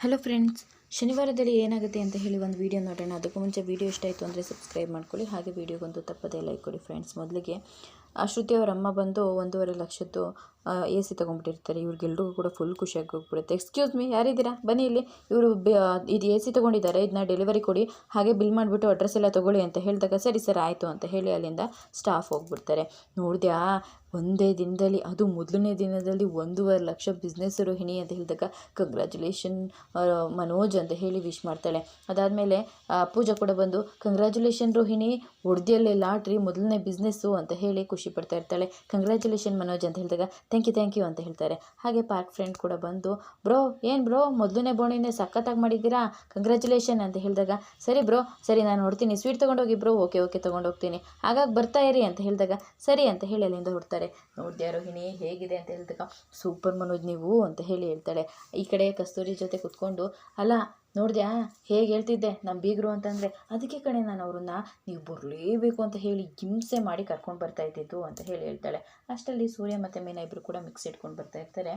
Hello friends ಶನಿವಾರದಲ್ಲಿ ಏನಾಗುತ್ತೆ ಅಂತ ಹೇಳಿ ಒಂದು ವಿಡಿಯೋ ನೋಡೋಣ. ಅದಕ್ಕೂ ಮುಂಚೆ ವಿಡಿಯೋ ಇಷ್ಟ ಆಯಿತು ಅಂದರೆ ಸಬ್ಸ್ಕ್ರೈಬ್ ಮಾಡ್ಕೊಳ್ಳಿ. ಹಾಗೆ ವಿಡಿಯೋಗೊಂದು ತಪ್ಪದೇ ಲೈಕ್ ಕೊಡಿ ಫ್ರೆಂಡ್ಸ್ ಮೊದಲಿಗೆ. ಶ್ರುತಿ ಅವರ ಅಮ್ಮ ಬಂದು ಒಂದೂವರೆ ಲಕ್ಷದ್ದು ಎ ಸಿ ತೊಗೊಂಡ್ಬಿಟ್ಟಿರ್ತಾರೆ. ಇವ್ರಿಗೆಲ್ರಿಗೂ ಕೂಡ ಫುಲ್ ಖುಷಿಯಾಗಿ ಹೋಗ್ಬಿಡುತ್ತೆ ಎಕ್ಸ್ಕ್ಯೂಸ್ ಮೀ ಯಾರಿದ್ದೀರಾ? ಬನ್ನಿ ಇಲ್ಲಿ. ಇವರು ಇದು ಎ ಸಿ ತೊಗೊಂಡಿದ್ದಾರೆ. ಇದನ್ನ ಡೆಲಿವರಿ ಕೊಡಿ. ಹಾಗೆ ಬಿಲ್ ಮಾಡಿಬಿಟ್ಟು ಅಡ್ರೆಸ್ ಎಲ್ಲ ತೊಗೊಳ್ಳಿ ಅಂತ ಹೇಳಿದಾಗ, ಸರಿ, ಸರ್, ಆಯಿತು ಅಂತ ಹೇಳಿ ಅಲ್ಲಿಂದ ಸ್ಟಾಫ್ ಹೋಗ್ಬಿಡ್ತಾರೆ. ನೋಡಿದ್ಯಾ? ಒಂದೇ ದಿನದಲ್ಲಿ, ಅದು ಮೊದಲನೇ ದಿನದಲ್ಲಿ ಒಂದೂವರೆ ಲಕ್ಷ ಬಿಸ್ನೆಸ್ ರೋಹಿಣಿ ಅಂತ ಹೇಳಿದಾಗ ಕಂಗ್ರ್ಯಾಚುಲೇಷನ್ ಮನೋಜ್ ಅಂತ ಹೇಳಿ ವಿಶ್ ಮಾಡ್ತಾಳೆ. ಅದಾದಮೇಲೆ ಪೂಜಾ ಕೂಡ ಬಂದು ಕಂಗ್ರ್ಯಾಚುಲೇಷನ್ ರೋಹಿಣಿ ಒಡ್ದಿಯಲ್ಲೇ ಲಾಟ್ರಿ, ಮೊದಲನೇ ಬಿಸ್ನೆಸ್ಸು ಅಂತ ಹೇಳಿ ಖುಷಿ ಪಡ್ತಾ ಇರ್ತಾಳೆ. ಕಂಗ್ರ್ಯಾಚುಲೇಷನ್ ಮನೋಜ್ ಅಂತ ಹೇಳಿದಾಗ ಥ್ಯಾಂಕ್ ಯು ಥ್ಯಾಂಕ್ ಯು ಅಂತ ಹೇಳ್ತಾರೆ. ಹಾಗೆ ಪಾರ್ಕ್ ಫ್ರೆಂಡ್ ಕೂಡ ಬಂದು, ಬ್ರೋ, ಏನು ಬ್ರೋ, ಮೊದಲನೇ ಬೋಣಿನೇ ಸಖತ್ತಾಗಿ ಮಾಡಿದ್ದೀರಾ? ಕಂಗ್ರ್ಯಾಚುಲೇಷನ್ ಅಂತ ಹೇಳಿದಾಗ, ಸರಿ ಬ್ರೋ, ಸರಿ, ನಾನು ಹೊಡ್ತೀನಿ ಸ್ವೀಟ್ ತೊಗೊಂಡೋಗಿ ಬ್ರೋ, ಓಕೆ ಓಕೆ, ತೊಗೊಂಡೋಗ್ತೀನಿ. ಹಾಗಾಗಿ ಬರ್ತಾ ಇರಿ ಅಂತ ಹೇಳಿದಾಗ, ಸರಿ ಅಂತ ಹೇಳಿ ಅಲ್ಲಿಂದ ಹೊಡ್ತಾರೆ ನೋಡಿದ್ಯಾ ರೋಹಿಣಿ ಹೇಗಿದೆ ಅಂತ ಹೇಳಿದಾಗ, ಸೂಪರ್ ಮನೋಜ್ ನೀವು ಅಂತ ಹೇಳಿ ಹೇಳ್ತಾಳೆ. ಈ ಕಡೆ ಕಸ್ತೂರಿ ಜೊತೆ ಕುತ್ಕೊಂಡು ಅಲ್ಲ ನೋಡಿದ್ಯಾ? ಹೇಗೆ ಹೇಳ್ತಿದ್ದೆ? ನಮ್ಮ ಬೀಗರು ಅಂತಂದರೆ, ಅದಕ್ಕೆ ಕಣೆ ನಾನು ಅವ್ರನ್ನ ನೀವು ಬರಲೇಬೇಕು ಅಂತ ಹೇಳಿ ಹಿಂಸೆ ಮಾಡಿ ಕರ್ಕೊಂಡು ಬರ್ತಾ ಇದ್ದಿದ್ದು ಅಂತ ಹೇಳಿ ಹೇಳ್ತಾಳೆ. ಅಷ್ಟರಲ್ಲಿ ಸೂರ್ಯ ಮತ್ತು ಮೀನಾ ಇಬ್ಬರು ಕೂಡ ಮಿಕ್ಸ್ ಇಟ್ಕೊಂಡು ಬರ್ತಾ ಇರ್ತಾರೆ.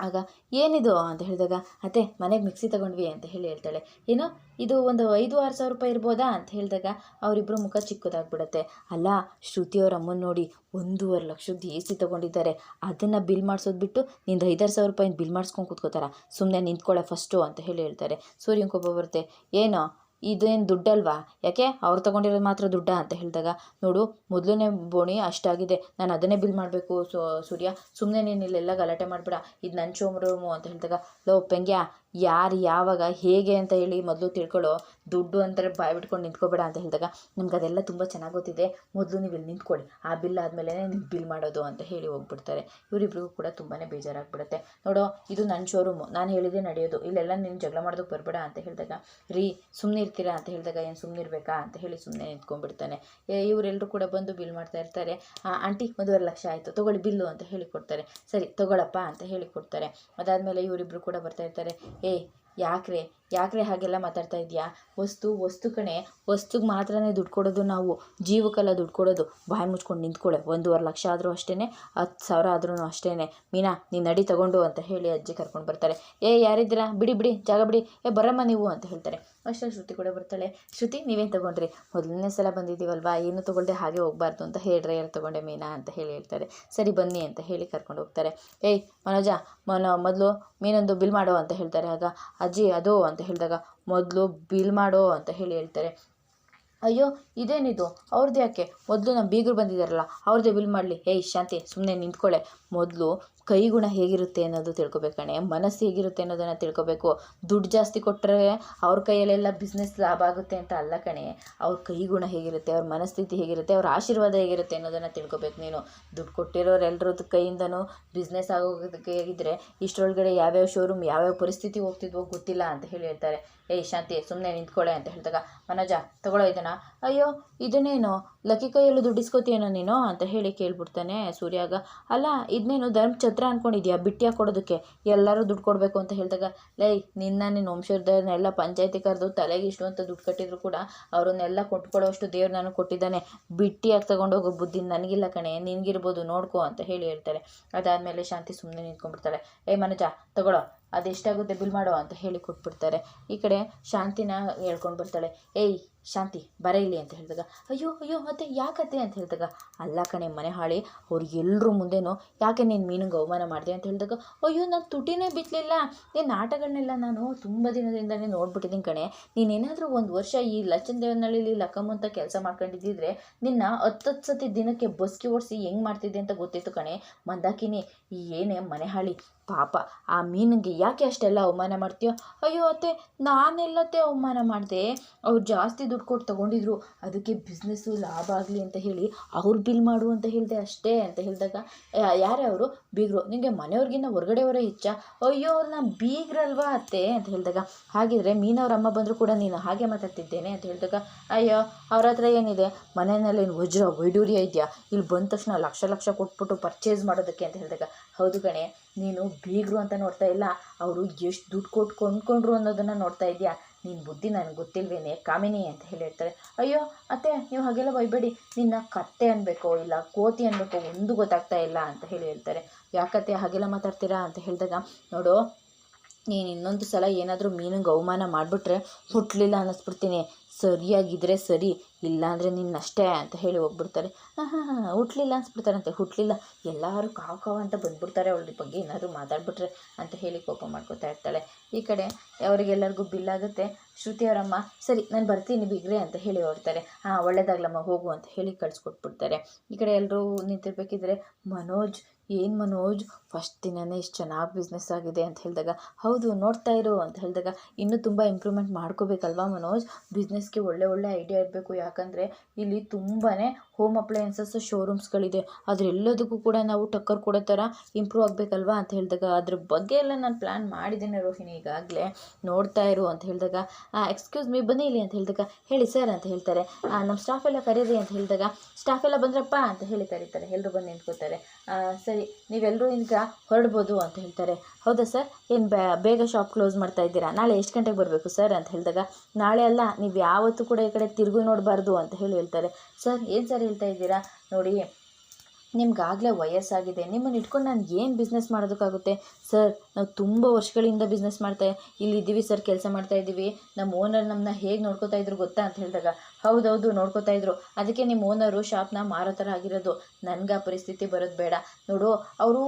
ಆಗ ಏನಿದು ಅಂತ ಹೇಳಿದಾಗ, ಅತ್ತೆ, ಮನೆಗೆ ಮಿಕ್ಸಿ ತಗೊಂಡ್ವಿ ಅಂತ ಹೇಳಿ ಹೇಳ್ತಾಳೆ. ಏನೋ, ಇದು ಒಂದು ಐದು, ಆರು ಸಾವಿರ ರೂಪಾಯಿ ಇರ್ಬೋದಾ? ಅಂತ ಹೇಳಿದಾಗ ಅವರಿಬ್ಬರು ಮುಖ ಚಿಕ್ಕದಾಗ್ಬಿಡತ್ತೆ. ಅಲ್ಲ, ಶ್ರುತಿ ಅವ್ರ ಅಮ್ಮನ ನೋಡಿ ಒಂದೂವರೆ ಲಕ್ಷದ ಎ ಸಿ ತೊಗೊಂಡಿದ್ದಾರೆ. ಅದನ್ನು ಬಿಲ್ ಮಾಡಿಸೋದು ಬಿಟ್ಟು ನಿಂದು ಐದಾರು ಸಾವಿರ ರೂಪಾಯಿ ಬಿಲ್ ಮಾಡಿಸ್ಕೊಂಡು ಕೂತ್ಕೋತಾರ. ಸುಮ್ಮನೆ ನಿಂತ್ಕೊಳ್ಳೆ ಫಸ್ಟು ಅಂತ ಹೇಳಿ ಹೇಳ್ತಾರೆ. ಸೂರ್ಯನ ಕೋಪ ಬರುತ್ತೆ. ಏನು ಇದೇನು ದುಡ್ಡಲ್ವಾ? ಯಾಕೆ? ಅವ್ರು ತೊಗೊಂಡಿರೋದು ಮಾತ್ರ ದುಡ್ಡ ಅಂತ ಹೇಳಿದಾಗ, ನೋಡು, ಮೊದಲನೇ ಬೋಣಿ ಅಷ್ಟಾಗಿದೆ. ನಾನು ಅದನ್ನೇ ಬಿಲ್ ಮಾಡಬೇಕು ಸೂರ್ಯ. ಸುಮ್ಮನೆ ನೀನು ಇಲ್ಲೆಲ್ಲ ಗಲಾಟೆ ಮಾಡಬೇಡ. ಇದು ನನ್ನ ಶೋಮ್ ರೂಮು ಅಂತ ಹೇಳಿದಾಗ, ಲೋ, ಪೆಂಗ್ಯ ಯಾರು ಯಾವಾಗ, ಹೇಗೆ ಅಂತ ಹೇಳಿ ಮೊದಲು ತಿಳ್ಕೊಳ್ಳೋ ದುಡ್ಡು ಅಂತಾರೆ ಬಾಯಿ ಬಿಟ್ಕೊಂಡು ನಿಂತ್ಕೋಬೇಡ ಅಂತ ಹೇಳಿದಾಗ ನಿಮ್ಗೆ ಅದೆಲ್ಲ ತುಂಬ ಚೆನ್ನಾಗಿ ಗೊತ್ತಿದೆ. ಮೊದಲು ನೀವು ಇಲ್ಲಿ ನಿಂತ್ಕೊಳ್ಳಿ. ಆ ಬಿಲ್ ಆದಮೇಲೆ ನಿಮ್ಗೆ ಬಿಲ್ ಮಾಡೋದು ಅಂತ ಹೇಳಿ ಹೋಗ್ಬಿಡ್ತಾರೆ. ಇವರಿಬ್ರಿಗೂ ಕೂಡ ತುಂಬಾ ಬೇಜಾರಾಗ್ಬಿಡುತ್ತೆ. ನೋಡೋ, ಇದು ನನ್ನ ಶೋರೂಮು ನಾನು ಹೇಳಿದೆ ನಡೆಯೋದು. ಇಲ್ಲೆಲ್ಲ ನೀನು ಜಗಳ ಮಾಡೋದಕ್ಕೆ ಬರಬೇಡ ಅಂತ ಹೇಳಿದಾಗ, ರೀ ಸುಮ್ಮನೆ ಇರ್ತೀರಾ ಅಂತ ಹೇಳಿದಾಗ ಏನು ಸುಮ್ಮನೆ ಇರಬೇಕಾ ಅಂತ ಹೇಳಿ ಸುಮ್ಮನೆ ನಿಂತ್ಕೊಂಡ್ಬಿಡ್ತಾನೆ. ಇವರೆಲ್ಲರೂ ಕೂಡ ಬಂದು ಬಿಲ್ ಮಾಡ್ತಾ ಇರ್ತಾರೆ. ಆಂಟಿ ಒಂದೂವರೆ ಲಕ್ಷ ಆಯಿತು. ತೊಗೊಳ್ಳಿ ಬಿಲ್ಲು ಅಂತ ಹೇಳಿ ಕೊಡ್ತಾರೆ. ಸರಿ, ತೊಗೊಳಪ್ಪ ಅಂತ ಹೇಳಿ ಕೊಡ್ತಾರೆ. ಅದಾದಮೇಲೆ ಇವರಿಬ್ಬರು ಕೂಡ ಬರ್ತಾ ಇರ್ತಾರೆ. ಏಯ್ ಯಾಕ್ರೆ? ಯಾಕ್ರೆ ಹಾಗೆಲ್ಲ ಮಾತಾಡ್ತಾ ಇದೆಯಾ? ವಸ್ತು ವಸ್ತು ಕಣೆ. ವಸ್ತುಗೆ ಮಾತ್ರನೇ ದುಡ್ಡು ಕೊಡೋದು ನಾವು. ಜೀವಕ್ಕೆಲ್ಲ ದುಡ್ಡು ಕೊಡೋದು. ಬಾಯಿ ಮುಚ್ಕೊಂಡು ನಿಂತ್ಕೊಳ್ಳೆ ಒಂದೂವರೆ ಲಕ್ಷ ಆದರೂ ಅಷ್ಟೇ ಹತ್ತು ಸಾವಿರ ಆದ್ರೂ ಅಷ್ಟೇ ಮೀನಾ, ನೀನು ನಡಿ ತಗೊಂಡು ಅಂತ ಹೇಳಿ ಅಜ್ಜಿ ಕರ್ಕೊಂಡು ಬರ್ತಾರೆ. ಏ, ಯಾರಿದ್ದೀರಾ? ಬಿಡಿ ಬಿಡಿ, ಜಾಗ ಬಿಡಿ. ಏ, ಬರಮ್ಮ ನೀವು ಅಂತ ಹೇಳ್ತಾರೆ. ಅಷ್ಟೇ ಶ್ರುತಿ ಕೂಡ ಬರ್ತಾಳೆ. ಶ್ರುತಿ, ನೀವೇನು ತೊಗೊಂಡ್ರಿ? ಮೊದಲನೇ ಸಲ ಬಂದಿದ್ದೀವಲ್ವಾ? ಏನು ತೊಗೊಳ್ದೆ ಹಾಗೆ ಹೋಗಬಾರ್ದು ಅಂತ ಹೇಳ್ರೆ ಯಾರು ತೊಗೊಂಡೆ ಮೀನಾ ಅಂತ ಹೇಳಿ ಹೇಳ್ತಾರೆ. ಸರಿ, ಬನ್ನಿ ಅಂತ ಹೇಳಿ ಕರ್ಕೊಂಡು ಹೋಗ್ತಾರೆ. ಏಯ್, ಮನೋಜ, ಮನೋ, ಮೊದಲು ಮೀನೊಂದು ಬಿಲ್ ಮಾಡೋ ಅಂತ ಹೇಳ್ತಾರೆ. ಆಗ, ಅಜ್ಜಿ, ಅದು ಅಂತ ಹೇಳಿದಾಗ ಮೊದಲು ಬಿಲ್ ಮಾಡು ಅಂತ ಹೇಳಿ ಹೇಳ್ತಾರೆ. ಅಯ್ಯೋ, ಇದೇನಿದು? ಅವ್ರದ್ದು ಯಾಕೆ? ಮೊದಲು ನಮ್ಮ ಬೀಗರು ಬಂದಿದ್ದಾರಲ್ಲ ಅವ್ರದ್ದೇ ಬಿಲ್ ಮಾಡಲಿ. ಏಯ್, ಶಾಂತಿ ಸುಮ್ಮನೆ ನಿಂತ್ಕೊಳ್ಳೆ ಮೊದಲು ಕೈಗುಣ ಹೇಗಿರುತ್ತೆ ಅನ್ನೋದು ತಿಳ್ಕೊಬೇಕು ಕಣೆ. ಮನಸ್ಸು ಹೇಗಿರುತ್ತೆ ಅನ್ನೋದನ್ನು ತಿಳ್ಕೊಬೇಕು. ದುಡ್ಡು ಜಾಸ್ತಿ ಕೊಟ್ಟರೆ ಅವ್ರ ಕೈಯಲ್ಲೆಲ್ಲ ಬಿಸ್ನೆಸ್ ಲಾಭ ಆಗುತ್ತೆ ಅಂತ ಅಲ್ಲ ಕಣೆ. ಅವ್ರ ಕೈಗುಣ ಹೇಗಿರುತ್ತೆ, ಅವ್ರ ಮನಸ್ಥಿತಿ ಹೇಗಿರುತ್ತೆ, ಅವ್ರ ಆಶೀರ್ವಾದ ಹೇಗಿರುತ್ತೆ ಅನ್ನೋದನ್ನು ತಿಳ್ಕೊಬೇಕು ನೀನು. ದುಡ್ಡು ಕೊಟ್ಟಿರೋರೆಲ್ಲರದ್ದು ಕೈಯಿಂದನೂ ಬಿಸ್ನೆಸ್ ಆಗೋದಕ್ಕೆ ಹೇಗಿದ್ರೆ ಇಷ್ಟರೊಳಗಡೆ ಯಾವ್ಯಾವ ಶೋರೂಮ್ ಯಾವ್ಯಾವ ಪರಿಸ್ಥಿತಿ ಹೋಗ್ತಿದ್ವೋ ಗೊತ್ತಿಲ್ಲ ಅಂತ ಹೇಳಿ ಹೇಳ್ತಾರೆ. ಏಯ್ ಶಾಂತಿ ಸುಮ್ಮನೆ ನಿಂತ್ಕೊಳ್ಳೆ ಅಂತ ಹೇಳಿದಾಗ, ಮನೋಜ, ತಗೊಳ್ಳೋ ಇದನ್ನ. ಅಯ್ಯೋ, ಇದನ್ನೇನು? ಲಕ್ಕಿ ಕೈಯಲ್ಲೂ ದುಡ್ಡಿಸ್ಕೋತೀಯನೋ ನೀನು? ಅಂತ ಹೇಳಿ ಕೇಳ್ಬಿಡ್ತಾನೆ ಸೂರ್ಯಾಗ. ಅಲ್ಲ ಇದನ್ನೇನು ಧರ್ಮಛತ್ರ ಅಂದ್ಕೊಂಡಿದ್ಯಾ ಬಿಟ್ಟಿಯ ಕೊಡೋದಕ್ಕೆ? ಎಲ್ಲರೂ ದುಡ್ಡು ಕೊಡಬೇಕು ಅಂತ ಹೇಳಿದಾಗ, ಲೈ, ನಿನ್ನ ನಿನ್ನ ವಂಶದವ್ರನ್ನೆಲ್ಲ ಪಂಚಾಯತಿ ಕರೆದು ತಲೆಗೆ ಇಷ್ಟು ಅಂತ ದುಡ್ಡು ಕಟ್ಟಿದ್ರು ಕೂಡ ಅವ್ರನ್ನೆಲ್ಲ ಕೊಟ್ಕೊಳ್ಳೋಷ್ಟು ದೇವ್ರು ನಾನು ಕೊಟ್ಟಿದ್ದಾನೆ. ಬಿಟ್ಟಿಯಾಗಿ ತಗೊಂಡೋಗೋ ಬುದ್ಧಿ ನನಗಿಲ್ಲ ಕಣೆ, ನಿನಗಿರ್ಬೋದು ನೋಡ್ಕೋ ಅಂತ ಹೇಳಿ ಹೇಳ್ತಾರೆ. ಅದಾದಮೇಲೆ ಶಾಂತಿ ಸುಮ್ಮನೆ ನಿಂತ್ಕೊಂಡ್ಬಿಡ್ತಾಳೆ. ಏ, ಮನೋಜ, ತಗೊಳ್ಳೋ. ಅದೆಷ್ಟಾಗುತ್ತೆ ಬಿಲ್ ಮಾಡುವ ಅಂತ ಹೇಳಿ ಕೊಟ್ಬಿಡ್ತಾರೆ. ಈ ಕಡೆ ಶಾಂತಿನ ಹೇಳ್ಕೊಂಡು ಬರ್ತಾಳೆ ಏಯ್ ಶಾಂತಿ, ಬರ ಇಲ್ಲಿ ಅಂತ ಹೇಳಿದಾಗ, ಅಯ್ಯೋ ಅಯ್ಯೋ, ಮತ್ತೆ ಯಾಕತ್ತೆ? ಅಂತ ಹೇಳಿದಾಗ, ಅಲ್ಲ ಕಣೆ ಮನೆ ಹಾಳಿ ಎಲ್ಲರೂ ಮುಂದೆನೋ ಯಾಕೆ ನೀನು ಮೀನಿಗೆ ಅವಮಾನ ಮಾಡಿದೆ? ಅಂತ ಹೇಳಿದಾಗ, ಅಯ್ಯೋ, ನಾನು ತುಟಿನೇ ಬಿತ್ತಲಿಲ್ಲ ನಿನ್ನ ಆಟಗಳನ್ನೆಲ್ಲ ನಾನು ತುಂಬ ದಿನದಿಂದಲೇ ನೋಡ್ಬಿಟ್ಟಿದ್ದೀನಿ ಕಣೆ. ನೀನೇನಾದರೂ ಒಂದು ವರ್ಷ ಈ ಲಚ್ಚನ್ ದೇವನಹಳ್ಳಿಲಿ ಲಕ್ಕಮ್ಮ ಅಂತ ಕೆಲಸ ಮಾಡ್ಕೊಂಡಿದ್ದಿದ್ರೆ, ನಿನ್ನ ಹತ್ತತ್ತು ಸತಿ ದಿನಕ್ಕೆ ಬಸ್ಕಿ ಓಡಿಸಿ ಹೆಂಗೆ ಮಾಡ್ತಿದ್ದೆ ಅಂತ ಗೊತ್ತಿತ್ತು ಕಣೆ. ಮಂದಾಕಿನಿ ಏನೇ ಮನೆ ಹಾಳಿ ಪಾಪ, ಆ ಮೀನಿಗೆ ಯಾಕೆ ಅಷ್ಟೆಲ್ಲ ಅವಮಾನ ಮಾಡ್ತೀಯೋ? ಅಯ್ಯೋ, ಅತ್ತೆ, ನಾನೆಲ್ಲತ್ತೆ ಅವಮಾನ ಮಾಡಿದೆ. ಅವ್ರು ಜಾಸ್ತಿ ದುಡ್ಡು ಕೊಟ್ಟು ತೊಗೊಂಡಿದ್ರು, ಅದಕ್ಕೆ ಬಿಸ್ನೆಸ್ಸು ಲಾಭ ಆಗಲಿ ಅಂತ ಹೇಳಿ ಅವ್ರು ಬಿಲ್ ಮಾಡು ಅಂತ ಹೇಳಿದೆ ಅಷ್ಟೇ ಅಂತ ಹೇಳಿದಾಗ ಯಾರೇ ಅವರು? ಬೀಗರು. ನಿಮಗೆ ಮನೆಯವ್ರಿಗಿನ್ನ ಹೊರಗಡೆಯವರೇ ಹೆಚ್ಚ ಅಯ್ಯೋ ಅವ್ರು ನಾನು ಬೀಗ್ರಲ್ವಾ ಅತ್ತೆ? ಅಂತ ಹೇಳಿದಾಗ, ಹಾಗಿದ್ರೆ ಮೀನವ್ರ ಅಮ್ಮ ಬಂದರೂ ಕೂಡ ನೀನು ಹಾಗೆ ಮಾತಾಡ್ತಿದ್ದೇನೆ ಅಂತ ಹೇಳಿದಾಗ, ಅಯ್ಯೋ, ಅವ್ರ ಹತ್ರ ಏನಿದೆ? ಮನೆಯಲ್ಲಿ ಏನು ವಜ್ರ ವೈಡೂರ್ಯ ಇದೆಯಾ? ಇಲ್ಲಿ ಬಂದ ತಕ್ಷಣ ಲಕ್ಷ ಲಕ್ಷ ಕೊಟ್ಬಿಟ್ಟು ಪರ್ಚೇಸ್ ಮಾಡೋದಕ್ಕೆ ಅಂತ ಹೇಳಿದಾಗ, ಹೌದು ಕಣೆ, ನೀನು ಬೀಗರು ಅಂತ ನೋಡ್ತಾ ಇಲ್ಲ, ಅವರು ಎಷ್ಟು ದುಡ್ಡು ಕೊಟ್ಟು ಕೊಂಡ್ಕೊಂಡ್ರು ಅನ್ನೋದನ್ನು ನೋಡ್ತಾ ಇದೆಯಾ? ನಿನ್ನ ಬುದ್ಧಿ ನನಗೆ ಗೊತ್ತಿಲ್ವೇನೆ? ಕಾಮಿನಿ ಅಂತ ಹೇಳಿ ಹೇಳ್ತಾರೆ ಅಯ್ಯೋ, ಅತ್ತೆ, ನೀವು ಹಾಗೆಲ್ಲ ಬೈಬೇಡಿ. ನಿನ್ನ ಕತ್ತೆ ಅನ್ಬೇಕೋ, ಇಲ್ಲ ಕೋತಿ ಅನ್ಬೇಕೋ, ಒಂದು ಗೊತ್ತಾಗ್ತಾ ಇಲ್ಲ ಅಂತ ಹೇಳಿ ಹೇಳ್ತಾರೆ ಯಾಕತ್ತೆ ಹಾಗೆಲ್ಲ ಮಾತಾಡ್ತೀರಾ ಅಂತ ಹೇಳಿದಾಗ, ನೋಡು ನೀನು ಇನ್ನೊಂದು ಸಲ ಏನಾದರೂ ಮೀನಿಗೆ ಅವಮಾನ ಮಾಡಿಬಿಟ್ರೆ ಹುಟ್ಟಲಿಲ್ಲ ಅನ್ನಿಸ್ಬಿಡ್ತೀನಿ. ಸರಿಯಾಗಿದ್ದರೆ ಸರಿ, ಇಲ್ಲಾಂದರೆ ನಿನ್ನಷ್ಟೇ ಅಂತ ಹೇಳಿ ಹೋಗ್ಬಿಡ್ತಾರೆ. ಹಾಂ ಹಾಂ ಹಾಂ ಹುಟ್ಟಲಿಲ್ಲ ಅನ್ಸ್ಬಿಡ್ತಾರಂತೆ ಹುಟ್ಟಲಿಲ್ಲ ಎಲ್ಲರೂ ಕಾವು ಕಾವು ಅಂತ ಬಂದ್ಬಿಡ್ತಾರೆ, ಅವಳ ಬಗ್ಗೆ ಏನಾದರೂ ಮಾತಾಡ್ಬಿಟ್ರೆ ಅಂತ ಹೇಳಿ ಕೋಪ ಮಾಡ್ಕೊತಾ ಇರ್ತಾಳೆ. ಈ ಕಡೆ ಅವರಿಗೆಲ್ಲರಿಗೂ ಬಿಲ್ ಆಗುತ್ತೆ. ಶ್ರುತಿ ಅವರಮ್ಮ, ಸರಿ, ನಾನು ಬರ್ತೀನಿ ಬಿಗ್ರೆ ಅಂತ ಹೇಳಿ ಹೊರಡ್ತಾರೆ. ಹಾಂ, ಒಳ್ಳೇದಾಗ್ಲಮ್ಮ, ಹೋಗು ಅಂತ ಹೇಳಿ ಕಳಿಸ್ಕೊಟ್ಬಿಡ್ತಾರೆ. ಈ ಕಡೆ ಎಲ್ಲರೂ ನಿಂತಿರ್ಬೇಕಿದ್ರೆ ಮನೋಜ್ ಏನು ಮನೋಜ್ ಫಸ್ಟ್ ದಿನವೇ ಇಷ್ಟು ಚೆನ್ನಾಗಿ ಬಿಸ್ನೆಸ್ ಆಗಿದೆ ಅಂತ ಹೇಳಿದಾಗ ಹೌದು ನೋಡ್ತಾ ಇರು ಅಂತ ಹೇಳಿದಾಗ ಇನ್ನೂ ತುಂಬ ಇಂಪ್ರೂವ್ಮೆಂಟ್ ಮಾಡ್ಕೋಬೇಕಲ್ವಾ ಮನೋಜ್? ಬಿಸ್ನೆಸ್ಗೆ ಒಳ್ಳೆ ಒಳ್ಳೆ ಐಡಿಯಾ ಇರಬೇಕು ಯಾಕಂದರೆ ಇಲ್ಲಿ ತುಂಬಾ ಹೋಮ್ ಅಪ್ಲಯನ್ಸಸ್ ಶೋರೂಮ್ಸ್ಗಳಿದೆ ಅದರೆಲ್ಲದಕ್ಕೂ ಕೂಡ ನಾವು ಟಕ್ಕರ್ ಕೊಡೋ ಥರ ಇಂಪ್ರೂವ್ ಆಗಬೇಕಲ್ವಾ ಅಂತ ಹೇಳಿದಾಗ ಅದ್ರ ಬಗ್ಗೆ ಎಲ್ಲ ನಾನು ಪ್ಲ್ಯಾನ್ ಮಾಡಿದ್ದೇನೆ ರೋಹಿಣಿ ಈಗಾಗಲೇ. ನೋಡ್ತಾ ಇರು ಅಂತ ಹೇಳಿದಾಗ ಎಕ್ಸ್ಕ್ಯೂಸ್ ಮೀ ಬನ್ನಿ ಇಲ್ಲಿ ಅಂತ ಹೇಳಿದಾಗ ಹೇಳಿ ಸರ್ ಅಂತ ಹೇಳ್ತಾರೆ. ನಮ್ಮ ಸ್ಟಾಫ್ ಎಲ್ಲ ಕರೀರಿ ಅಂತ ಹೇಳಿದಾಗ ಸ್ಟಾಫ್ ಎಲ್ಲ ಬಂದ್ರಪ್ಪ ಅಂತ ಹೇಳಿ ಕರೀತಾರೆ. ಎಲ್ಲರೂ ಬಂದು ನಿಂತ್ಕೋತಾರೆ. ಆ, ಸರಿ ನೀವೆಲ್ಲರೂ ಈಗ ಹೊರಡ್ಬೋದು ಅಂತ ಹೇಳ್ತಾರೆ. ಹೌದಾ ಸರ್? ಏನು ಬೇಗ ಶಾಪ್ ಕ್ಲೋಸ್ ಮಾಡ್ತಾ ಇದ್ದೀರಾ? ನಾಳೆ ಎಷ್ಟು ಗಂಟೆಗೆ ಬರಬೇಕು ಸರ್ ಅಂತ ಹೇಳಿದಾಗ, ನಾಳೆ ಅಲ್ಲ, ನೀವು ಯಾವತ್ತೂ ಕೂಡ ಈ ಕಡೆ ತಿರುಗು ನೋಡಬಾರ್ದು ಅಂತ ಹೇಳಿ ಹೇಳ್ತಾರೆ. ಸರ್, ಏನು ಸರ್ ಹೇಳ್ತಾ ಇದ್ದೀರಾ? ನೋಡಿ ನಿಮ್ಗಾಗಲೇ ವಯಸ್ಸಾಗಿದೆ. ನಿಮ್ಮನ್ನು ಇಟ್ಕೊಂಡು ನಾನು ಏನು ಬಿಸ್ನೆಸ್ ಮಾಡೋದಕ್ಕಾಗುತ್ತೆ? ಸರ್ ನಾವು ತುಂಬ ವರ್ಷಗಳಿಂದ ಬಿಸ್ನೆಸ್ ಮಾಡ್ತಾ ಇಲ್ಲಿ ಇದ್ದೀವಿ ಸರ್ ಕೆಲಸ ಮಾಡ್ತಾ ಇದ್ದೀವಿ ನಮ್ಮ ಓನರ್ ನಮ್ಮನ್ನ ಹೇಗೆ ನೋಡ್ಕೋತಾ ಇದ್ರು ಗೊತ್ತಾ ಅಂತ ಹೇಳಿದಾಗ, ಹೌದೌದು ನೋಡ್ಕೋತಾ ಇದ್ರು. ಅದಕ್ಕೆ ನಿಮ್ಮ ಓನರು ಶಾಪ್ನ ಮಾರೋ ಥರ ಆಗಿರೋದು. ನನಗೆ ಆ ಪರಿಸ್ಥಿತಿ ಬರೋದು ಬೇಡ. ನೋಡು, ಅವರು,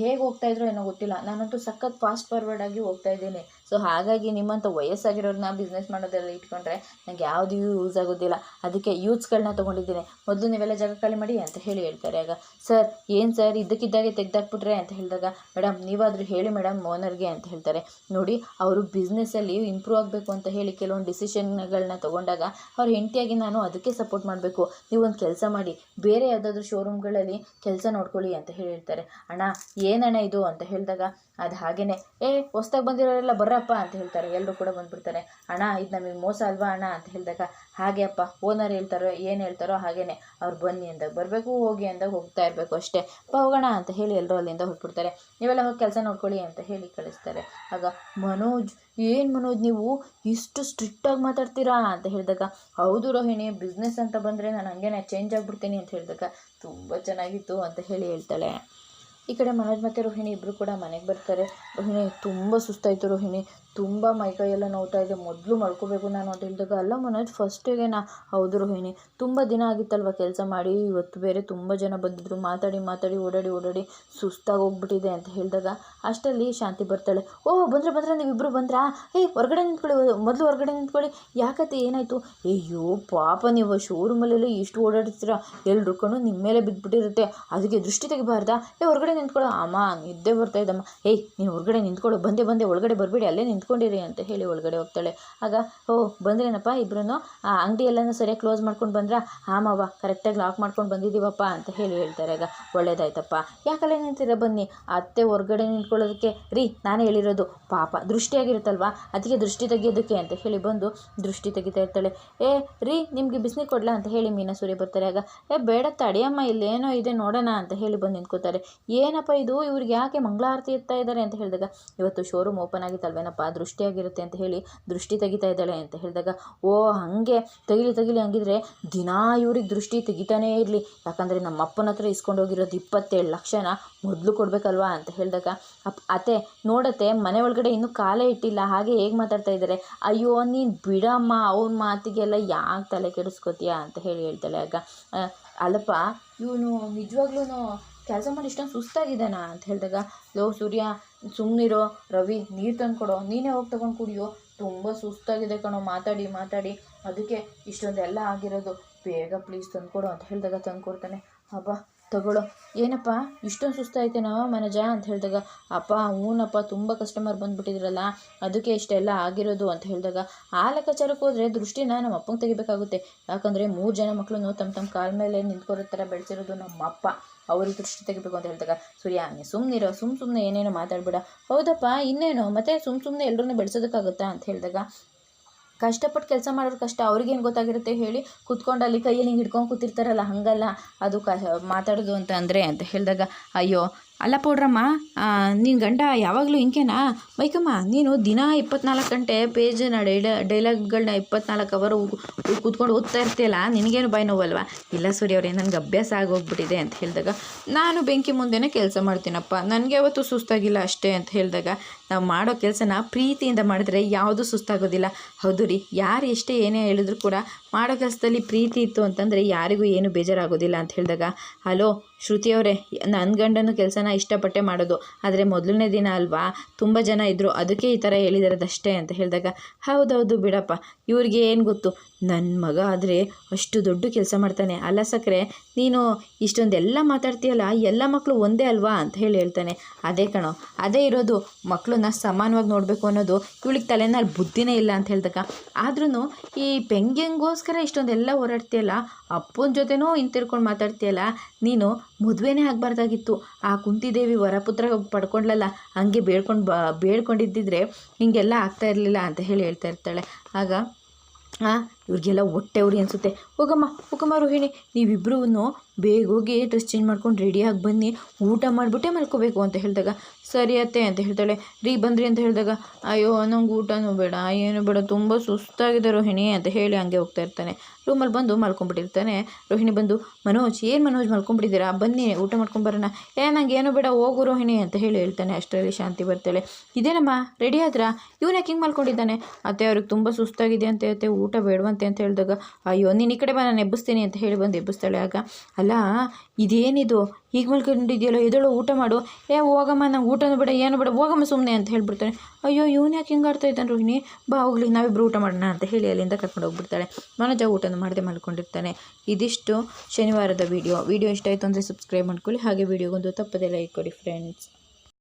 ಹೇಗೆ ಹೋಗ್ತಾ ಇದ್ರು ಏನೋ ಗೊತ್ತಿಲ್ಲ. ನಾನಂತೂ ಸಖತ್ ಫಾಸ್ಟ್ ಫಾರ್ವರ್ಡ್ ಆಗಿ ಹೋಗ್ತಾ ಇದ್ದೀನಿ. ಸೊ ಹಾಗಾಗಿ ನಿಮ್ಮಂಥ ವಯಸ್ಸಾಗಿರೋರನ್ನ ಬಿಸ್ನೆಸ್ ಮಾಡೋದೆಲ್ಲ ಇಟ್ಕೊಂಡ್ರೆ ನನಗೆ ಯಾವುದೂ ಯೂಸ್ ಆಗೋದಿಲ್ಲ. ಅದಕ್ಕೆ ಯೂತ್ಸ್ಗಳನ್ನ ತೊಗೊಂಡಿದ್ದೀನಿ. ಮೊದಲು ನೀವೆಲ್ಲ ಜಾಗ ಖಾಲಿ ಮಾಡಿ ಅಂತ ಹೇಳಿ ಹೇಳ್ತಾರೆ. ಆಗ, ಸರ್, ಏನು ಸರ್? ಇದ್ದಕ್ಕಿದ್ದಾಗೆ ತೆಗೆದಾಕ್ಬಿಟ್ರೆ? ಅಂತ ಹೇಳಿದಾಗ ಮೇಡಮ್ ನೀವಾದರೂ ಹೇಳಿ ಮೇಡಮ್ ಓನರ್ಗೆ ಅಂತ ಹೇಳ್ತಾರೆ. ನೋಡಿ, ಅವರು ಬಿಸ್ನೆಸ್ಸಲ್ಲಿ ಇಂಪ್ರೂವ್ ಆಗಬೇಕು ಅಂತ ಹೇಳಿ ಕೆಲವೊಂದು ಡಿಸಿಷನ್ಗಳನ್ನ ತೊಗೊಂಡಾಗ, ಅವ್ರ ಹೆಂಡತಿಯಾಗಿ ನಾನು ಅದಕ್ಕೆ ಸಪೋರ್ಟ್ ಮಾಡಬೇಕು. ನೀವೊಂದು ಕೆಲಸ ಮಾಡಿ. ಬೇರೆ ಯಾವುದಾದ್ರೂ ಶೋರೂಮ್ಗಳಲ್ಲಿ ಕೆಲಸ ನೋಡ್ಕೊಳ್ಳಿ ಅಂತ ಹೇಳಿ ಹೇಳ್ತಾರೆ. ಅಣ್ಣ, ಏನಣ್ಣ ಇದು? ಅಂತ ಹೇಳಿದಾಗ, ಅದು ಹಾಗೇನೆ. ಏ, ಹೊಸ್ದಾಗಿ ಬಂದಿರೋರೆಲ್ಲ ಬರ್ರಪ್ಪ ಅಂತ ಹೇಳ್ತಾರೆ. ಎಲ್ಲರೂ ಕೂಡ ಬಂದ್ಬಿಡ್ತಾರೆ. ಅಣ್ಣ, ಇದು ನಮಗೆ ಮೋಸ ಅಲ್ವಾ ಅಣ್ಣ? ಅಂತ ಹೇಳಿದಾಗ, ಹಾಗೆ ಅಪ್ಪ, ಓನರ್ ಹೇಳ್ತಾರೋ, ಏನು ಹೇಳ್ತಾರೋ ಹಾಗೇನೆ. ಅವ್ರು ಬನ್ನಿ ಅಂದಾಗ ಬರಬೇಕು, ಹೋಗಿ ಅಂದಾಗ ಹೋಗ್ತಾ ಇರಬೇಕು ಅಷ್ಟೇ. ಅಪ್ಪ ಹೋಗೋಣ ಅಂತ ಹೇಳಿ ಎಲ್ಲರೂ ಅಲ್ಲಿಂದ ಹೊರಟ್ಬಿಡ್ತಾರೆ ನೀವೆಲ್ಲ ಹೋಗಿ ಕೆಲಸ ನೋಡ್ಕೊಳ್ಳಿ ಅಂತ ಹೇಳಿ ಕಳಿಸ್ತಾರೆ. ಆಗ, ಮನೋಜ್, ಏನು ಮನೋಜ್ ನೀವು? ಇಷ್ಟು ಸ್ಟ್ರಿಕ್ಟಾಗಿ ಮಾತಾಡ್ತೀರಾ? ಅಂತ ಹೇಳಿದಾಗ, ಹೌದು ರೋಹಿಣಿ ಬಿಸ್ನೆಸ್ ಅಂತ ಬಂದರೆ ನಾನು ಹಂಗೇನೆ ಚೇಂಜ್ ಆಗಿಬಿಡ್ತೀನಿ, ಅಂತ ಹೇಳಿದಾಗ, ತುಂಬ ಚೆನ್ನಾಗಿತ್ತು, ಅಂತ ಹೇಳಿ ಹೇಳ್ತಾಳೆ. ಈ ಕಡೆ ಮನೋಜ್ ಮತ್ತು ರೋಹಿಣಿ ಇಬ್ಬರು ಕೂಡ ಮನೆಗೆ ಬರ್ತಾರೆ. ರೋಹಿಣಿ ತುಂಬ ಸುಸ್ತಾಯಿತು. ರೋಹಿಣಿ ತುಂಬ ಮೈಕೈಯೆಲ್ಲ ನೋವ್ತಾ ಇದೆ. ಮೊದಲು ಮಲ್ಕೋಬೇಕು ನಾನು ಅಂತ ಹೇಳಿದಾಗ, ಅಲ್ಲ ಮನೋಜ್ ಫಸ್ಟಿಗೆ ನಾ ಹೌದು ರೋಹಿಣಿ. ತುಂಬ ದಿನ ಆಗಿತ್ತಲ್ವ ಕೆಲಸ ಮಾಡಿ, ಇವತ್ತು ಬೇರೆ ತುಂಬ ಜನ ಬಂದಿದ್ದರು ಮಾತಾಡಿ ಮಾತಾಡಿ, ಓಡಾಡಿ ಓಡಾಡಿ ಸುಸ್ತಾಗಿ ಹೋಗ್ಬಿಟ್ಟಿದೆ ಅಂತ ಹೇಳಿದಾಗ, ಅಷ್ಟರಲ್ಲಿ ಶಾಂತಿ ಬರ್ತಾಳೆ. ಓಹ್ ಬಂದರೆ ಬಂದರೆ ನೀವಿಬ್ಬರು ಬಂದ್ರಾ? ಏಯ್ ಹೊರಗಡೆ ನಿಂತ್ಕೊಳ್ಳಿ, ಮೊದಲು ಹೊರಗಡೆ ನಿಂತ್ಕೊಳ್ಳಿ. ಯಾಕತ್ತೆ, ಏನಾಯಿತು? ಅಯ್ಯೋ, ಪಾಪ ನೀವು ಶೋರೂಮಲ್ಲೆಲ್ಲ ಇಷ್ಟು ಓಡಾಡ್ತೀರಾ ಎಲ್ರು ಕಣ್ಣು ನಿಮ್ಮ ಮೇಲೆ ಬಿದ್ದುಬಿಟ್ಟಿರುತ್ತೆ ಅದಕ್ಕೆ ದೃಷ್ಟಿ ತೆಗಿಬಾರ್ದಾ? ಏ, ಹೊರಗಡೆ ನಿಂತ್ಕೊಳ್ಳೋ, ಅಮ್ಮ, ನಿದ್ದೆ ಬರ್ತಾ ಇದ್ದಮ್ಮ ಏಯ್, ನೀನು ಹೊರಗಡೆ ನಿಂತ್ಕೊಳ್ಳೋ, ಬಂದೆ ಬಂದೆ, ಒಳಗಡೆ ಬರಬೇಡಿ, ಅಲ್ಲೇ ನಿಂತ್ಕೊಂಡಿರಿ ಅಂತ ಹೇಳಿ ಒಳಗಡೆ ಹೋಗ್ತಾಳೆ. ಆಗ, ಓ, ಬಂದ್ರೇನಪ್ಪ ಇಬ್ಬರೂ ಆ ಅಂಗಡಿ ಎಲ್ಲನೂ ಸರಿಯಾಗಿ ಕ್ಲೋಸ್ ಮಾಡ್ಕೊಂಡು ಬಂದ್ರಾ? ಹಾ ಮಾವ ಕರೆಕ್ಟಾಗಿ ಲಾಕ್ ಮಾಡ್ಕೊಂಡು ಬಂದಿದ್ದೀವಪ್ಪ ಅಂತ ಹೇಳಿ ಹೇಳ್ತಾರೆ. ಆಗ, ಒಳ್ಳೇದಾಯ್ತಪ್ಪ. ಯಾಕಲ್ಲೇ ನಿಂತಿರ ಬನ್ನಿ? ಅತ್ತೆ ಹೊರಗಡೆ ನಿಂತ್ಕೊಳ್ಳೋದಕ್ಕೆ. ರೀ, ನಾನೇ ಹೇಳಿರೋದು, ಪಾಪ, ದೃಷ್ಟಿಯಾಗಿರುತ್ತಲ್ವಾ? ಅದಕ್ಕೆ ದೃಷ್ಟಿ ತೆಗಿಯೋದಕ್ಕೆ ಅಂತ ಹೇಳಿ ಬಂದು ದೃಷ್ಟಿ ತೆಗಿತಾ ಇರ್ತಾಳೆ. ಏ, ರೀ, ನಿಮಗೆ ಬಿಸಿನಿ ಕೊಡ್ಲಾ ಅಂತ ಹೇಳಿ ಮೀನಾ ಸೂರ್ಯ ಬರ್ತಾರೆ. ಆಗ, ಏ ಬೇಡ ತಡಿಯಮ್ಮ ಇಲ್ಲೇನೋ ಇದೆ ನೋಡೋಣ ಅಂತ ಹೇಳಿ ಬಂದು ನಿಂತ್ಕೋತಾರೆ ಏನಪ್ಪ ಇದು? ಇವ್ರಿಗೆ ಯಾಕೆ ಮಂಗಳಾರತಿ ಎತ್ತಾ ಇದ್ದಾರೆ ಅಂತ ಹೇಳಿದಾಗ, ಇವತ್ತು ಶೋರೂಮ್ ಓಪನ್ ಆಗಿತ್ತಲ್ವೇನಪ್ಪ? ದೃಷ್ಟಿಯಾಗಿರುತ್ತೆ ಅಂತ ಹೇಳಿ ದೃಷ್ಟಿ ತೆಗಿತಾ ಇದ್ದಾಳೆ ಅಂತ ಹೇಳಿದಾಗ, ಓ, ಹಾಗೆ ತೆಗಿಲಿ ತೆಗಿಲಿ ಹಂಗಿದ್ರೆ ದಿನಾ ಇವ್ರಿಗೆ ದೃಷ್ಟಿ ತೆಗಿತಾನೇ ಇರಲಿ. ಯಾಕಂದರೆ ನಮ್ಮ ಅಪ್ಪನ ಹತ್ರ ಇಸ್ಕೊಂಡೋಗಿರೋದು ಇಪ್ಪತ್ತೇಳು ಲಕ್ಷನ ಮೊದಲು ಕೊಡಬೇಕಲ್ವಾ ಅಂತ ಹೇಳಿದಾಗ, ಅಪ್, ಅತ್ತೆ, ನೋಡತ್ತೆ, ಮನೆ ಒಳಗಡೆ ಇನ್ನೂ ಕಾಲೇ ಇಟ್ಟಿಲ್ಲ, ಹಾಗೆ ಹೇಗೆ ಮಾತಾಡ್ತಾ ಇದ್ದಾರೆ? ಅಯ್ಯೋ, ನೀನು ಬಿಡಮ್ಮ ಅವ್ರ ಮಾತಿಗೆಲ್ಲ ಯಾಕೆ ತಲೆ ಕೆಡಿಸ್ಕೋತೀಯಾ ಅಂತ ಹೇಳಿ ಹೇಳ್ತಾಳೆ. ಆಗ ಅಲ್ಲಪ್ಪ, ಇವನು ನಿಜವಾಗ್ಲೂ ಕೆಲಸ ಮಾಡಿ ಇಷ್ಟೊಂದು ಸುಸ್ತಾಗಿದ್ದಾನ ಅಂತ ಹೇಳಿದಾಗ, ಲೋ ಸೂರ್ಯ ಸುಮ್ಮನಿರೋ ರವಿ, ನೀರು ತಂದ್ಕೊಡೋ, ನೀನೇ ಹೋಗಿ ತಗೊಂಡು ಕುಡಿಯೋ. ತುಂಬ ಸುಸ್ತಾಗಿದೆ ಕಣೋ, ಮಾತಾಡಿ ಮಾತಾಡಿ. ಅದಕ್ಕೆ ಇಷ್ಟೊಂದೆಲ್ಲ ಆಗಿರೋದು, ಬೇಗ ಪ್ಲೀಸ್ ತಂದುಕೊಡು ಅಂತ ಹೇಳಿದಾಗ ತಂದ್ಕೊಡ್ತಾನೆ. ಹಬ್ಬ ತಗೊಳ್ಳೋ ಏನಪ್ಪ, ಇಷ್ಟೊಂದು ಸುಸ್ತಾಯ್ತೇನೋ ಮನಜ ಅಂತ ಹೇಳಿದಾಗ, ಅಪ್ಪ ಹ್ಞೂನಪ್ಪ ತುಂಬ ಕಸ್ಟಮರ್ ಬಂದುಬಿಟ್ಟಿದ್ರಲ್ಲ, ಅದಕ್ಕೆ ಇಷ್ಟೆಲ್ಲ ಆಗಿರೋದು ಅಂತ ಹೇಳಿದಾಗ, ಆ ಲೆಕ್ಕಾಚಾರಕ್ಕೆ ಹೋದರೆ ದೃಷ್ಟಿನ ನಮ್ಮ ಅಪ್ಪಂಗೆ ತೆಗಿಬೇಕಾಗುತ್ತೆ. ಯಾಕಂದರೆ ಮೂರು ಜನ ಮಕ್ಕಳು ತಮ್ಮ ತಮ್ಮ ಕಾಲ ಮೇಲೆ ನಿಂತ್ಕೊಳ್ಳೋ ಥರ ಬೆಳೆಸಿರೋದು ನಮ್ಮ ಅಪ್ಪ ಅವ್ರಿಗೆ ದೃಷ್ಟಿ ತೆಗಿಬೇಕು ಅಂತ ಹೇಳಿದಾಗ, ಸೂರ್ಯ, ನೀ ಸುಮ್ಮನಿರೋ ಸುಮ್ಮ ಸುಮ್ಮನೆ ಏನೇನೋ ಮಾತಾಡ್ಬೇಡ. ಹೌದಪ್ಪ, ಇನ್ನೇನು? ಮತ್ತೆ ಸುಮ್ಮ ಸುಮ್ಮನೆ ಎಲ್ಲರನ್ನೂ ಬೆಳೆಸೋದಕ್ಕಾಗುತ್ತಾ ಅಂತ ಹೇಳಿದಾಗ ಕಷ್ಟಪಟ್ಟು ಕೆಲಸ ಮಾಡೋರು ಕಷ್ಟ, ಅವ್ರಿಗೇನು ಗೊತ್ತಾಗಿರುತ್ತೆ ಹೇಳಿ ಕುತ್ಕೊಂಡು ಅಲ್ಲಿ ಕೈಯಲ್ಲಿ ಹಿಂಗೆ ಹಿಡ್ಕೊಂಡು ಕೂತಿರ್ತಾರಲ್ಲ, ಹಾಗಲ್ಲ. ಅದು ಕ, ಮಾತಾಡೋದು ಅಂತ ಅಂದರೆ, ಅಂತ ಹೇಳಿದಾಗ, ಅಯ್ಯೋ ಅಲ್ಲ ಪೌಡ್ರಮ್ಮ ನಿನ್ನ ಗಂಡ ಯಾವಾಗಲೂ ಹಿಂಗೇನಾ ವೈಕಮ್ಮ ನೀನು ದಿನ ಇಪ್ಪತ್ನಾಲ್ಕು ಗಂಟೆ ಪೇಜನ್ನ ಡೈಲ ಡೈಲಾಗ್ಗಳನ್ನ ಇಪ್ಪತ್ನಾಲ್ಕು ಅವರು ಕೂತ್ಕೊಂಡು ಓದ್ತಾ ಇರ್ತೀಯಲ್ಲ, ನಿನಗೇನು ಬಾಯ್ ನೋವಲ್ವಾ? ಇಲ್ಲ ಸೂರ್ಯ ಅವರೇ, ನನಗೆ ಅಭ್ಯಾಸ ಆಗೋಗ್ಬಿಟ್ಟಿದೆ ಅಂತ ಹೇಳಿದಾಗ, ನಾನು ಬೆಂಕಿ ಮುಂದೆನೇ ಕೆಲಸ ಮಾಡ್ತೀನಪ್ಪ, ನನಗೆ ಅವತ್ತು ಸುಸ್ತಾಗಿಲ್ಲ ಅಷ್ಟೇ ಅಂತ ಹೇಳಿದಾಗ, ನಾವು ಮಾಡೋ ಕೆಲಸನ ಪ್ರೀತಿಯಿಂದ ಮಾಡಿದ್ರೆ ಯಾವುದೂ ಸುಸ್ತಾಗೋದಿಲ್ಲ. ಹೌದು ರೀ, ಯಾರು ಎಷ್ಟೇ ಏನೇ ಹೇಳಿದ್ರು ಕೂಡ ಮಾಡೋ ಕೆಲಸದಲ್ಲಿ ಪ್ರೀತಿ ಇತ್ತು ಅಂತಂದರೆ ಯಾರಿಗೂ ಏನು ಬೇಜಾರಾಗೋದಿಲ್ಲ ಅಂತ ಹೇಳಿದಾಗ, ಹಲೋ ಶ್ರುತಿಯವರೇ ನನ್ನ ಗಂಡನ ಕೆಲಸನ ಇಷ್ಟಪಟ್ಟೆ ಮಾಡೋದು. ಆದರೆ ಮೊದಲನೇ ದಿನ ಅಲ್ವಾ? ತುಂಬ ಜನ ಇದ್ದರು ಅದಕ್ಕೆ ಈ ಥರ ಹೇಳಿದಾರದಷ್ಟೇ ಅಂತ ಹೇಳಿದಾಗ, ಹೌದೌದು ಬಿಡಪ್ಪ. ಇವ್ರಿಗೆ ಏನು ಗೊತ್ತು? ನನ್ನ ಮಗ ಆದರೆ ಅಷ್ಟು ದೊಡ್ಡ ಕೆಲಸ ಮಾಡ್ತಾನೆ. ಅಲ್ಲ ಸಕ್ಕರೆ ನೀನು ಇಷ್ಟೊಂದೆಲ್ಲ ಮಾತಾಡ್ತೀಯಲ್ಲ, ಎಲ್ಲ ಮಕ್ಕಳು ಒಂದೇ ಅಲ್ವಾ ಅಂತ ಹೇಳಿ ಹೇಳ್ತಾನೆ. ಅದೇ ಕಣೋ, ಅದೇ ಇರೋದು. ಮಕ್ಕಳನ್ನ ಸಮಾನವಾಗಿ ನೋಡಬೇಕು ಅನ್ನೋದು ಇವಳಿಗೆ ತಲೆನಲ್ಲಿ ಬುದ್ಧಿನೇ ಇಲ್ಲ ಅಂತ ಹೇಳಿದಾಗ. ಆದ್ರೂ ಈ ಪೆಂಗೆಂಗೋಸ್ಕರ ಇಷ್ಟೊಂದೆಲ್ಲ ಓಡಾಡ್ತೀಯಲ್ಲ, ಅಪ್ಪನ ಜೊತೆನೂ ಹಿಂತಿರ್ಕೊಂಡು ಮಾತಾಡ್ತೀಯಲ್ಲ, ನೀನು ಮದುವೆನೇ ಆಗಬಾರ್ದಾಗಿತ್ತು. ಆ ಕುಂತಿದೇವಿ ವರಪುತ್ರ ಪಡ್ಕೊಂಡ್ಲಲ್ಲ, ಹಂಗೆ ಬೇಡ್ಕೊಂಡು ಬ, ಬೇಡ್ಕೊಂಡಿದ್ದಿದ್ರೆ ಹಿಂಗೆಲ್ಲ ಆಗ್ತಾ ಇರಲಿಲ್ಲ ಅಂತ ಹೇಳಿ ಹೇಳ್ತಾ ಇರ್ತಾಳೆ. ಆಗ ಇವ್ರಿಗೆಲ್ಲ ಹೊಟ್ಟೆ ಉರಿ ಅನಿಸುತ್ತೆ. ಹೋಗಮ್ಮ ಹೋಗಮ್ಮ ರೋಹಿಣಿ ನೀವಿಬ್ಬರೂ ಬೇಗ ಹೋಗಿ ಡ್ರೆಸ್ ಚೇಂಜ್ ಮಾಡ್ಕೊಂಡು ರೆಡಿಯಾಗಿ ಬನ್ನಿ. ಊಟ ಮಾಡಿಬಿಟ್ಟೆ ಮಲ್ಕೋಬೇಕು ಅಂತ ಹೇಳಿದಾಗ, ಸರಿ ಅತ್ತೆ ಅಂತ ಹೇಳ್ತಾಳೆ. ರೀ, ಬಂದ್ರಿ ಅಂತ ಹೇಳಿದಾಗ, ಅಯ್ಯೋ, ನಂಗೆ ಊಟನೂ ಬೇಡ, ಏನು ಬೇಡ, ತುಂಬ ಸುಸ್ತಾಗಿದೆ ರೋಹಿಣಿ ಅಂತ ಹೇಳಿ ಹಂಗೆ ಹೋಗ್ತಾ ಇರ್ತಾನೆ. ರೂಮಲ್ಲಿ ಬಂದು ಮಲ್ಕೊಂಡ್ಬಿಟ್ಟಿರ್ತಾನೆ. ರೋಹಿಣಿ ಬಂದು, ಮನೋಜ್, ಏನು ಮನೋಜ್ ಮಲ್ಕೊಂಡ್ಬಿಟ್ಟಿದ್ದೀರಾ? ಬನ್ನಿ, ಊಟ ಮಾಡ್ಕೊಂಡು ಬರೋಣ. ಏ, ನಂಗೆ ಏನು ಬೇಡ, ಹೋಗು ರೋಹಿಣಿ, ಅಂತ ಹೇಳಿ ಹೇಳ್ತಾನೆ. ಅಷ್ಟರಲ್ಲಿ ಶಾಂತಿ ಬರ್ತಾಳೆ. ಇದೇನಮ್ಮ ರೆಡಿ ಆದ್ರಾ? ಇವನು ಯಾಕೆ ಹಿಂಗೆ ಮಲ್ಕೊಂಡಿದ್ದಾನೆ? ಅತ್ತೆ, ಅವ್ರಿಗೆ ತುಂಬ ಸುಸ್ತಾಗಿದೆ ಅಂತ ಹೇಳ್ತೆ ಊಟ ಬೇಡವಂತೆ ಅಂತ ಹೇಳಿದಾಗ, ಅಯ್ಯೋ, ನೀನು ಈ ಕಡೆ ಬಾ, ನಾನು ಎಬ್ಬಿಸ್ತೀನಿ ಅಂತ ಹೇಳಿ ಬಂದು ಎಬ್ಬಿಸ್ತಾಳೆ. ಆಗ, ಅಲ್ಲ, ಇದೇನಿದು? ಈಗ ಮಲ್ಕೊಂಡಿದೆಯಲ್ಲ ಎದಳು ಊಟ ಮಾಡು. ಏ, ಹೋಗಮ್ಮ ನಾನು ಊಟನೂ ಬಿಡ, ಏನು ಬಿಡ, ಹೋಗಮ್ಮ ಸುಮ್ಮನೆ ಅಂತ ಹೇಳ್ಬಿಡ್ತಾನೆ ಅಯ್ಯೋ, ಇವನು ಯಾಕೆ ಹಿಂಗೆ ಆಡ್ತಾ ಇದ್ದಾನೆ ರೋಹಿಣಿ? ಬಾ, ಹೋಗ್ಲಿ ನಾವಿಬ್ಬರು ಊಟ ಮಾಡೋಣ ಅಂತ ಹೇಳಿ ಅಲ್ಲಿಂದ ಕರ್ಕೊಂಡು ಹೋಗ್ಬಿಡ್ತಾಳೆ. ಮನೋಜ ಊಟನ ಮಾಡದೆ ಮಲ್ಕೊಂಡಿರ್ತಾನೆ. ಇದಿಷ್ಟು ಶನಿವಾರದ ವೀಡಿಯೋ. ವೀಡಿಯೋ ಇಷ್ಟ ಆಯಿತು ಅಂದರೆ ಸಬ್ಸ್ಕ್ರೈಬ್ ಮಾಡ್ಕೊಳ್ಳಿ. ಹಾಗೆ ವೀಡಿಯೋಗೊಂದು ತಪ್ಪದೆ ಲೈಕ್ ಕೊಡಿ ಫ್ರೆಂಡ್ಸ್